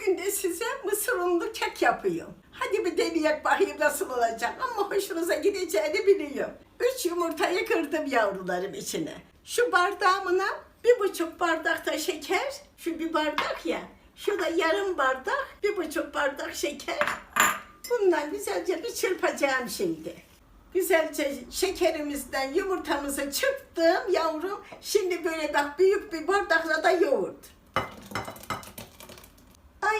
Bugün de size mısır unlu kek yapıyorum. Hadi bir deneyek bakayım nasıl olacak ama hoşunuza gideceğini biliyorum. Üç yumurtayı kırdım yavrularım içine. Şu bardağımına bir buçuk bardak da şeker, şu bir bardak ya. Şurada yarım bardak, bir buçuk bardak şeker. Bundan güzelce bir çırpacağım şimdi. Güzelce şekerimizden yumurtamızı çırptım yavrum. Şimdi böyle bak büyük bir bardakla da yoğurt.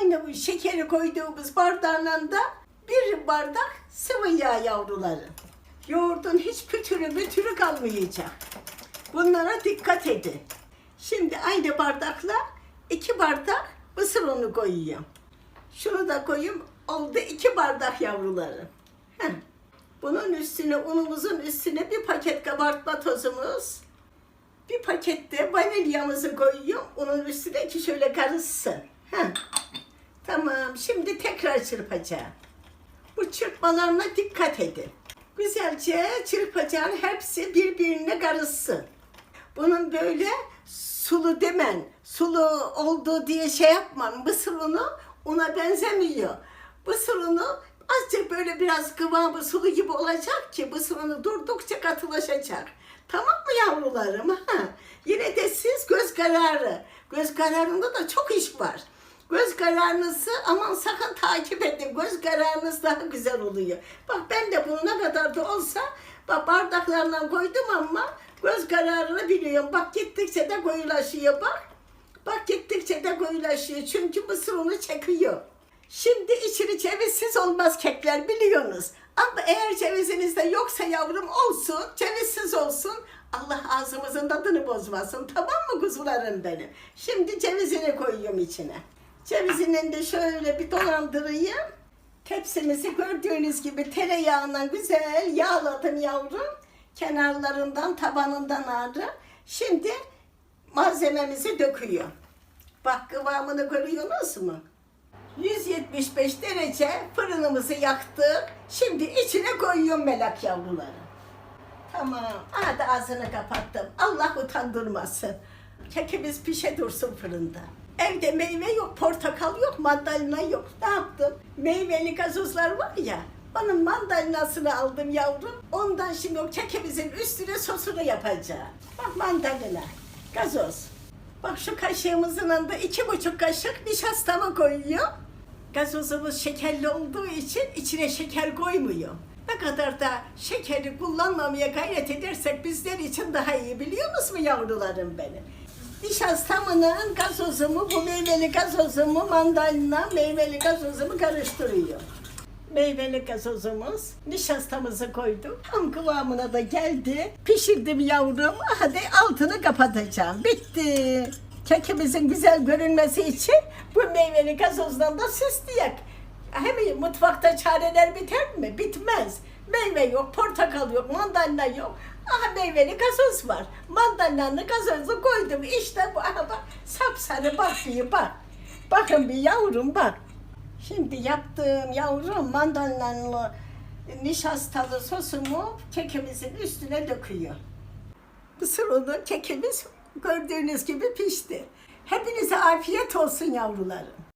Aynı şekeri koyduğumuz bardağından da bir bardak sıvı yağ yavruları. Yoğurdun hiç pütürü mütürü kalmayacak. Bunlara dikkat edin. Şimdi aynı bardakla iki bardak mısır unu koyuyorum. Şunu da koyayım. Oldu iki bardak yavruları. Bunun üstüne unumuzun üstüne bir paket kabartma tozumuz. Bir pakette vanilyamızı koyuyorum. Onun üstüne ki şöyle karışsın. Heh. Tamam. Şimdi tekrar çırpacağım. Bu çırpmalarına dikkat edin. Güzelce çırpacağın hepsi birbirine karışsın. Bunun böyle sulu demen, sulu oldu diye şey yapmam. Mısır unu una benzemiyor. Mısır unu azıcık böyle biraz kıvamı sulu gibi olacak ki mısır unu durdukça katılaşacak. Tamam mı yavrularım? Ha? Yine de siz göz kararı. Göz kararında da çok iş var. Göz kararınızı aman sakın takip edin. Göz kararınız daha güzel oluyor. Bak ben de bunu ne kadar da olsa bak bardaklarla koydum ama göz kararını biliyorum. Bak gittikçe de koyulaşıyor bak. Bak gittikçe de koyulaşıyor. Çünkü mısır unu çekiyor. Şimdi içini cevizsiz olmaz kekler biliyorsunuz. Ama eğer ceviziniz de yoksa yavrum olsun, cevizsiz olsun. Allah ağzımızın tadını bozmasın. Tamam mı kuzularım benim? Şimdi cevizini koyuyorum içine. Cevizinin de şöyle bir dolandırayım. Tepsimizi gördüğünüz gibi tereyağına güzel yağladım yavrum. Kenarlarından, tabanından ağrı. Şimdi malzememizi döküyor. Bak kıvamını görüyorsunuz mu? 175 derece fırınımızı yaktık. Şimdi içine koyuyorum melek yavruları. Tamam. Hadi ağzını kapattım. Allah utandırmasın. Kekimiz pişe dursun fırında. Evde meyve yok, portakal yok, mandalina yok. Ne yaptım? Meyveli gazozlar var ya. Onun mandalinasını aldım yavrum. Ondan şimdi o kekimizin üstüne sosunu yapacağım. Bak mandalina, gazoz. Bak şu kaşığımızın yanında iki buçuk kaşık nişastamı koyuyor. Gazozumuz şekerli olduğu için içine şeker koymuyor. Ne kadar da şekeri kullanmamaya gayret edersek bizler için daha iyi biliyor musun yavrularım benim? Nişastamının gazozumu, bu meyveli gazozumu, mandalina meyveli gazozumu karıştırıyor. Meyveli gazozumuz, nişastamızı koydum. Tam kıvamına da geldi. Pişirdim yavrum. Hadi altını kapatacağım. Bitti. Kekimizin güzel görünmesi için bu meyveli gazozdan da süsleyek. Hem mutfakta çareler biter mi? Bitmez. Meyve yok, portakal yok, mandalina yok. Aha meyveli gazoz var. Mandalinanın gazozu koydum. İşte bu. Aha bak sapsarı bakıyor bak. Bakın bir yavrum bak. Şimdi yaptığım yavrum mandalinalı nişastalı sosumu kekimizin üstüne döküyor. Mısır unu kekimiz gördüğünüz gibi pişti. Hepinize afiyet olsun yavrularım.